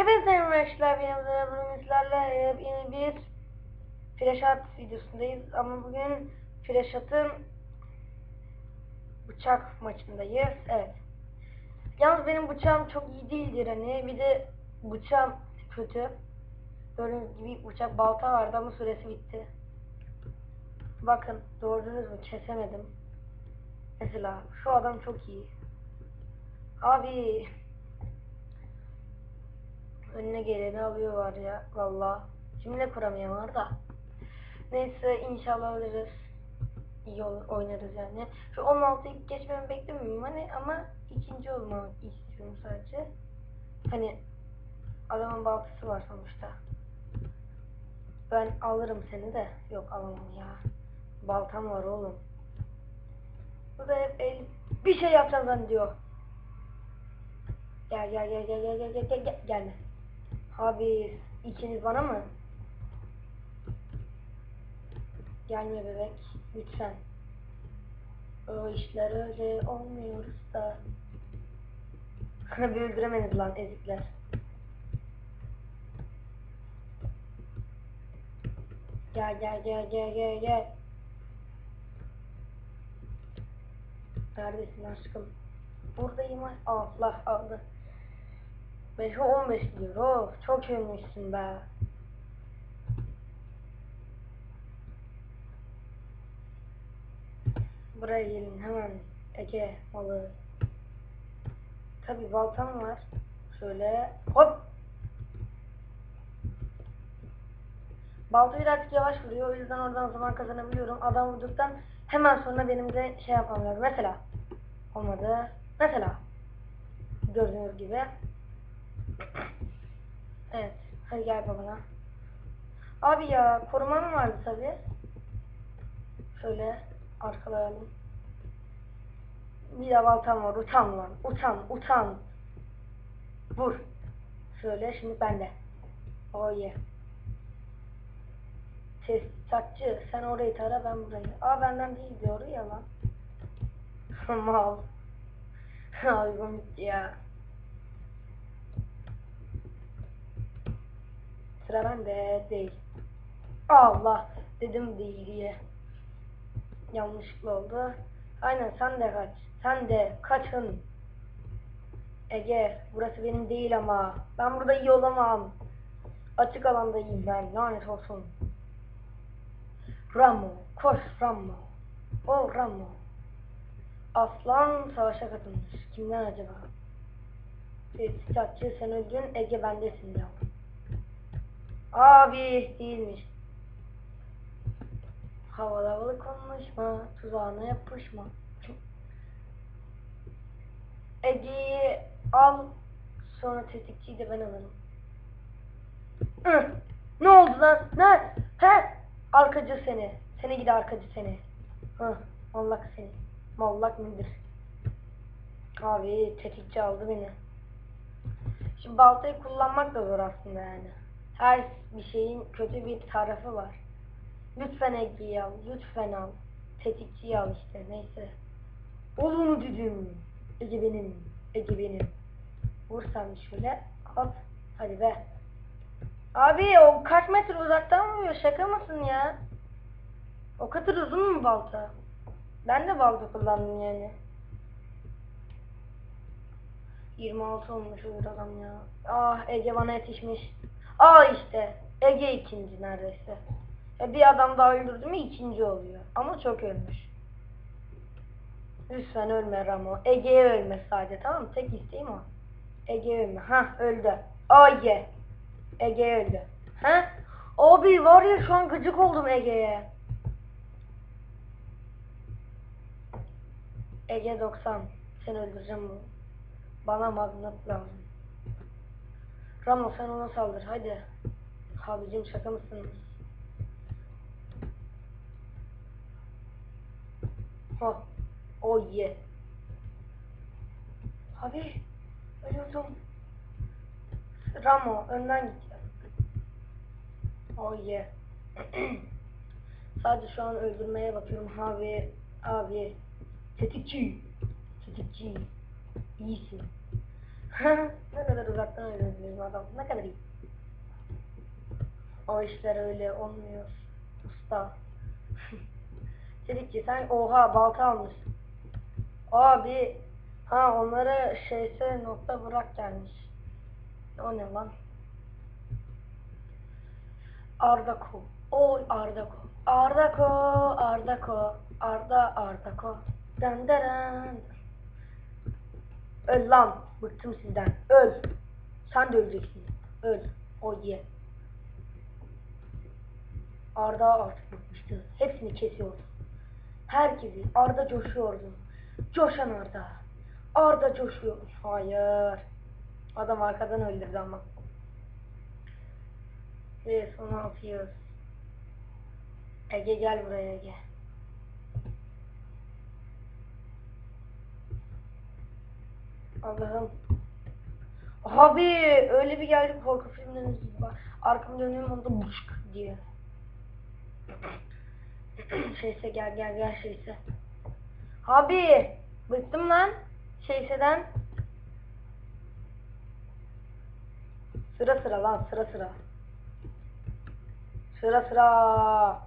Hepinize arkadaşlar. Benim sizlerle yeni bir flash at videosundayız. Ama bugün flash atın bıçak maçındayız. Evet. Yalnız benim bıçağım çok iyi değildir hani. Bir de bıçağım kötü. Gördüğünüz gibi bıçak balta vardı ama süresi bitti. Bakın gördünüz mü kesemedim. Mesela şu adam çok iyi. Abi önüne geleni alıyor var ya valla. Cümle kuramıyorum da. Neyse inşallah alırız. İyi olur oynarız yani. Şu 16'yı geçmemi beklemiyorum hani ama ikinci olmak istiyorum sadece. Hani adamın baltası var sonuçta. Ben alırım seni de. Yok alamam ya. Baltam var oğlum. Bu da hep el... Bir şey yapacağım. Gel gel gel gel gel gel gel gel gel gelme. Abi ikiniz bana mı? Gelme bebek lütfen. O işler öyle olmuyoruz da. bir öldüremeniz lan ezikler. Gel gel gel gel gel gel. Neredesin aşkım? Buradayım aşk- Allah aldı. 5'e 15 diyor. Oh, çok övmüşsün be. Buraya gelin hemen. Ege malı. Tabi baltam var. Şöyle hop. Balta birazcık yavaş vuruyor. O yüzden oradan zaman kazanabiliyorum. Adam vurduktan hemen sonra benim de şey yapmam. Mesela. Olmadı. Mesela. Gördüğünüz gibi. Evet. Hadi gel babana. Abi ya korumam vardı tabi. Şöyle arkalayalım. Bir de baltam var. Utan lan. Utan. Utan. Vur. Şöyle şimdi bende. Oh yeah. Tesisatçı sen orayı tara ben burayı. Aa benden değil diyor ya lan. Mal. Abi komik ya. Sıra bende değil. Allah dedim değil diye. Yanlışlıkla oldu. Aynen sen de kaç. Sen de kaçın. Ege burası benim değil ama. Ben burada iyi olamam. Açık alandayım ben. Lanet olsun. Ramo. Koş Ramo. O Ramo. Aslan savaşa katılmış. Kimden acaba? Tesisatçı sen öldün. Ege bendesin ya. Abi değilmiş. Havalı havalı konuşma, tuzağına yapışma. Ege'yi al, sonra tetikçiyi de ben alırım. Ne oldu lan? Ne? He? Arkacı seni. Seni gidi arkacı seni. Hı, mallak seni. Mallak nedir? Abi tetikçi aldı beni. Şimdi baltayı kullanmak da zor aslında yani. Her bir şeyin kötü bir tarafı var. Lütfen Ege'yi al, lütfen al. Tetikçiyi al işte, neyse. Ol onu dedim. Ege benim, Ege benim. Vur sen şöyle, at. Hadi be. Abi o kaç metre uzaktan vuruyor, şaka mısın ya? O kadar uzun mu balta? Ben de balta kullandım yani. 26 olmuş uyur adam ya. Ah Ege bana yetişmiş. Aa işte Ege ikinci neredeyse. E, bir adam daha öldürdü mü ikinci oluyor. Ama çok ölmüş. Lütfen ölme Ramo. Ege'ye ölme sadece tamam mı? Tek isteğim o. Ege ölme. Ha öldü. Ye. Ege öldü. Ha? Abi var ya şu an gıcık oldum Ege'ye. Ege 90. Seni öldüreceğim bu. Bana magnet lazım. Ramo sen ona saldır hadi. Abicim şaka mısınız? Oh. Oh yeah. Abi. Ölüyordum. Ramo önden gideceğim. Oh yeah. Sadece şu an öldürmeye bakıyorum abi. Abi. Tetikçi. Tetikçi. İyisin. ne kadar uzaktan bizim adam. Ne kadar iyi. O işler öyle olmuyor. Usta. Çelikçi sen oha balta almışsın. Abi ha onları şeyse nokta bırak gelmiş. O ne lan? Ardako. Oy Ardako. Ardako, Ardako. Arda Ardako. Dan daran. Öl lan. Bıktım sizden. Öl. Sen de öleceksin. Öl. O ye. Arda artık bıkmıştı. Hepsini kesiyordu. Herkesi. Arda coşuyordu. Coşan Arda. Arda coşuyor. Hayır. Adam arkadan öldürdü ama. Ve son yapıyoruz. Ege gel buraya Ege. Allah'ım. Abi öyle bir geldi korku filmleriniz gibi. Arkamı dönüyorum onda buşk diye. şeyse gel gel gel şeyse. Abi bıktım lan şeyseden. Sıra sıra lan sıra sıra. Sıra sıra.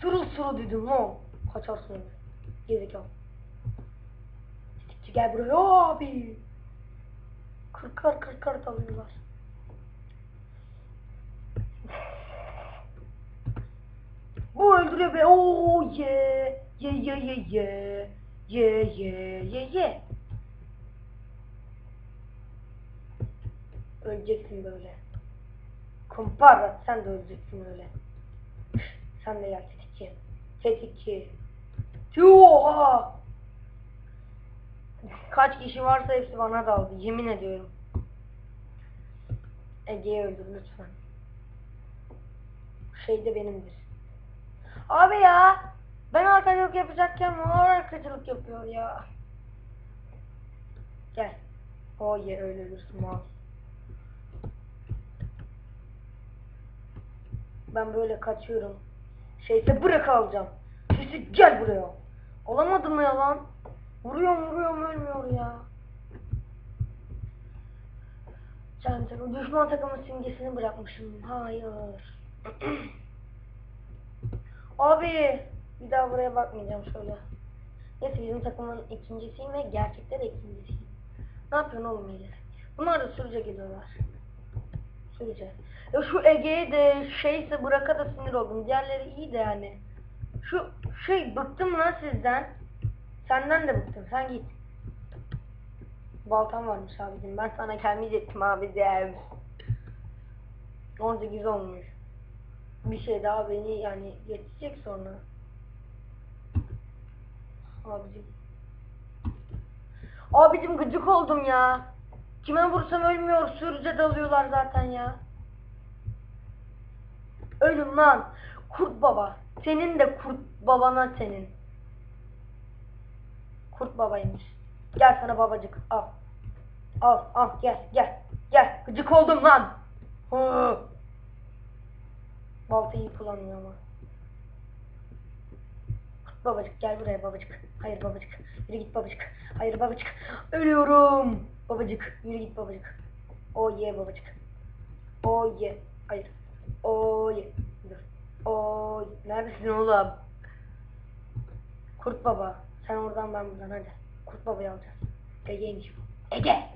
Sırıl sırıl dedim lan. Kaçarsın öyle. Tetikçi gel buraya abi. Kırkar kırkar dalıyorlar. Bu öldürüyor be. Oo ye. Ye ye ye ye. Ye ye ye ye. Öleceksin böyle. Kumpar sen de öleceksin öyle. Sen de gel tetikçi. Tetikçi. Oha! Kaç kişi varsa hepsi bana daldı. Yemin ediyorum. Ege'yi öldür lütfen. Şey de benimdir. Abi ya! Ben arkacılık yapacakken o arkacılık yapıyor ya. Gel. O ye öyle ölürsün mal. Ben böyle kaçıyorum. Şeyse bırak alacağım. Sesi gel buraya. Olamadım mı ya lan? Vuruyorum vuruyorum ölmüyor ya. Takım düşman takımın simgesini bırakmışım. Hayır. Abi bir daha buraya bakmayacağım şöyle. Neyse bizim takımın ikincisiyim ve gerçekten de ikincisiyim. Ne yapıyorsun oğlum iyice? Bunlar da sürüce gidiyorlar. Sürüce. Ya şu Ege'ye de şeyse bıraka da sinir oldum. Diğerleri iyi de yani. Şu şey bıktım lan sizden. Senden de bıktım. Sen git. Baltam varmış abicim. Ben sana gelmeyecektim abicim. 18 olmuş. Bir şey daha beni yani geçecek sonra. Abicim. Abicim gıcık oldum ya. Kime vursam ölmüyor. Sürüce dalıyorlar zaten ya. Ölüm lan. Kurt baba. Senin de kurt babana senin. Kurt babaymış. Gel sana babacık al. Al al gel gel. Gel. Gıcık oldum lan. Hı. Baltayı kullanmıyor ama. Kurt babacık gel buraya babacık. Hayır babacık. Yürü git babacık. Hayır babacık. Ölüyorum. Babacık. Yürü git babacık. O ye babacık. O ye. Hayır. O ye. Dur. O ye. Neredesin oğlum? Kurt baba. Sen oradan ben buradan hadi. Kurt babayı alacağız. Ege'ymiş bu. Ege!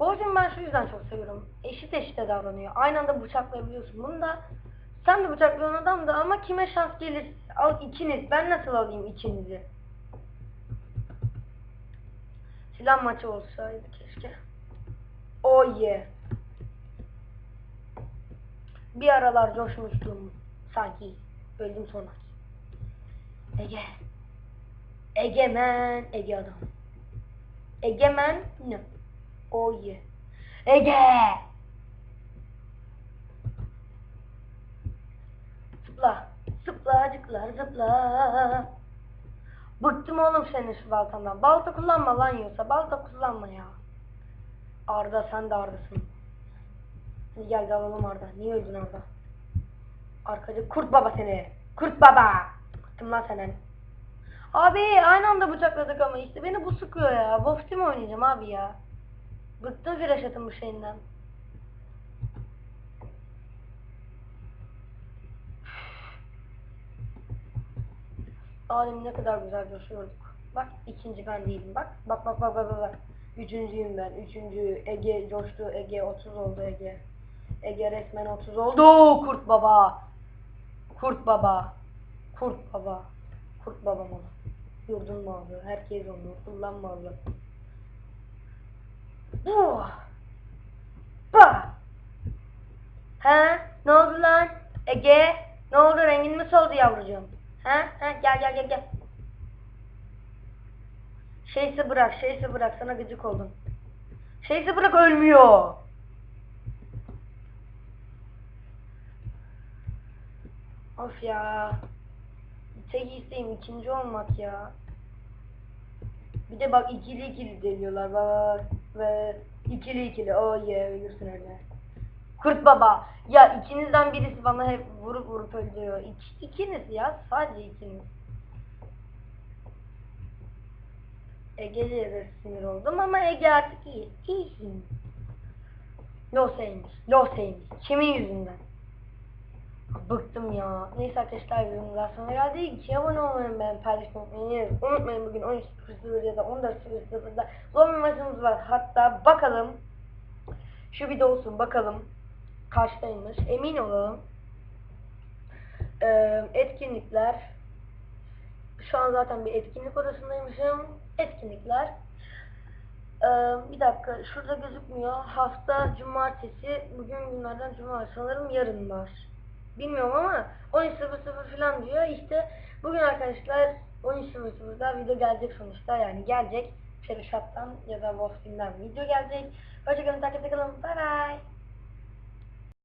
Babacım ben şu yüzden çok seviyorum. Eşit eşite davranıyor. Aynı anda bıçaklayabiliyorsun. Bunu da sen de bıçaklayan adam da ama kime şans gelir? Al ikiniz. Ben nasıl alayım ikinizi? Silah maçı olsaydı keşke. Oh yeah. Bir aralar coşmuştum sanki. Öldüm sonra. Ege. Egemen Ege adam. Egemen ne? Oh yeah. Ege. Zıpla. Zıplacıklar zıpla. Bıktım oğlum senin şu baltandan. Balta kullanma lan yiyorsa. Balta kullanma ya. Arda sen de Arda'sın. Hadi gel dalalım Arda. Niye öldün Arda? Arkacı kurt baba seni. Kurt baba. Bıktım lan senden. Abi aynı anda bıçakladık ama işte beni bu sıkıyor ya. Wolf Team oynayacağım abi ya. Bıktım flash atın bu şeyinden. Alim ne kadar güzel coşuyorduk. Bak ikinci ben değilim bak. Bak bak bak bak bak. Üçüncüyüm ben. Üçüncü Ege coştu. Ege 30 oldu Ege. Ege resmen 30 oldu. Kurt baba. Kurt baba. Kurt baba. Kurt baba mı? Yurdun malı. Herkes onu kullanmalı. Bu. Bah. He? Ne oldu lan? Ege? Ne oldu? Rengin mi soldu yavrucuğum? He? He? Gel gel gel gel. Şeysi bırak, şeysi bırak. Sana gıcık oldum. Şeysi bırak ölmüyor. Of ya. Tek isteğim ikinci olmak ya. Bir de bak ikili ikili deliyorlar bak. Ve ikili ikili. Oh yeah ölürsün öyle. Kurt baba. Ya ikinizden birisi bana hep vurup vurup öldürüyor. İki, ikiniz ya. Sadece ikiniz. Ege'ye de sinir oldum ama Ege artık iyi. İyisin. Loseymiş. Loseymiş. Kimin yüzünden? Bıktım ya. Neyse arkadaşlar videonun daha sonuna geldik. İki abone olmayı ben paylaşmayı unutmayın. Unutmayın bugün 13.00 ya da 14.00'da zor bir maçımız var. Hatta bakalım. Şu video olsun bakalım. Kaçtaymış. Emin olalım. Ee, etkinlikler. Şu an zaten bir etkinlik odasındaymışım. Etkinlikler. Ee, bir dakika şurada gözükmüyor. Hafta cumartesi. Bugün günlerden cuma. Sanırım yarın var. Bilmiyorum ama 13.00 falan diyor. İşte bugün arkadaşlar 13.00'da video gelecek sonuçta. Yani gelecek. Perişat'tan ya da Wolfteam'den video gelecek. Hoşçakalın takipte kalın. Bye bye.